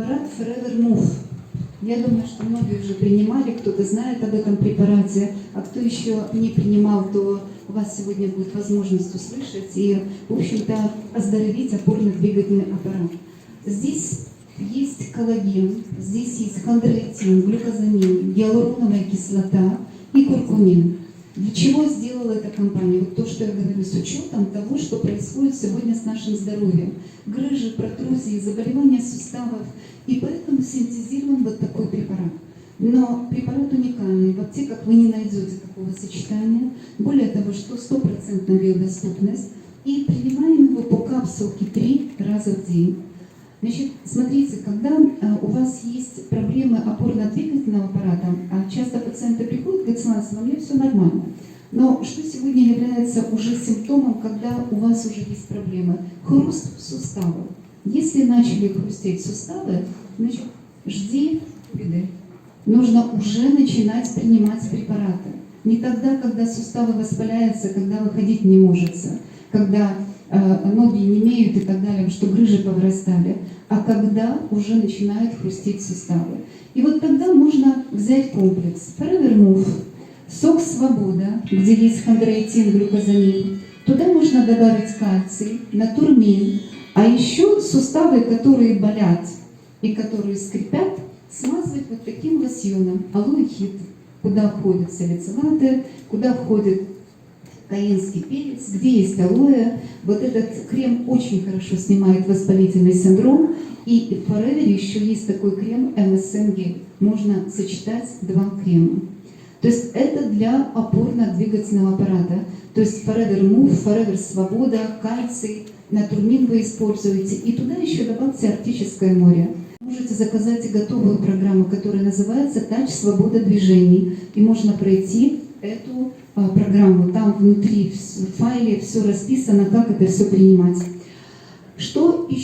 препарат Forever Move. Я думаю, что многие уже принимали, кто-то знает об этом препарате, а кто еще не принимал, то у вас сегодня будет возможность услышать и, в общем-то, оздоровить опорно-двигательный аппарат. Здесь есть коллаген, здесь есть хондроитин, глюкозамин, гиалуроновая кислота и куркумин. Для чего сделала эта компания? Вот то, что я говорю, с учетом того, что происходит сегодня с нашим здоровьем. Грыжи, протрузии, заболевания суставов. И поэтому синтезирован вот такой препарат. Но препарат уникальный. В аптеках вы не найдете такого сочетания. Более того, что стопроцентная биодоступность. И принимаем его по капсулке три раза в день. Значит, смотрите, когда э, у вас есть проблемы опорно-двигательного аппарата, а у меня все нормально. Но что сегодня является уже симптомом, когда у вас уже есть проблемы? Хруст суставов. Если начали хрустеть суставы, значит, жди беды. Нужно уже начинать принимать препараты. Не тогда, когда суставы воспаляются, когда вы ходить не можете, когда э, ноги не имеют и так далее, что грыжи повырастали, а когда уже начинают хрустеть суставы. И вот тогда можно взять комплекс Forever Move, сок Свобода, где есть хондроитин, глюкозамин. Туда можно добавить кальций, натурмин, а еще суставы, которые болят и которые скрипят, смазывать вот таким лосьоном алоэ хит, куда входит салицилаты, куда входит каенский перец, где есть алоэ. Вот этот крем очень хорошо снимает воспалительный синдром. И в Forever еще есть такой крем гель. Можно сочетать два крема. То есть это для опорно-двигательного аппарата. То есть Forever Move, Forever Свобода, кальций, натурмин вы используете. И туда еще добавьте Арктическое море. Можете заказать готовую программу, которая называется «Тач Свобода движений». И можно пройти эту а, программу. Там внутри в файле все расписано, как это все принимать. Что еще?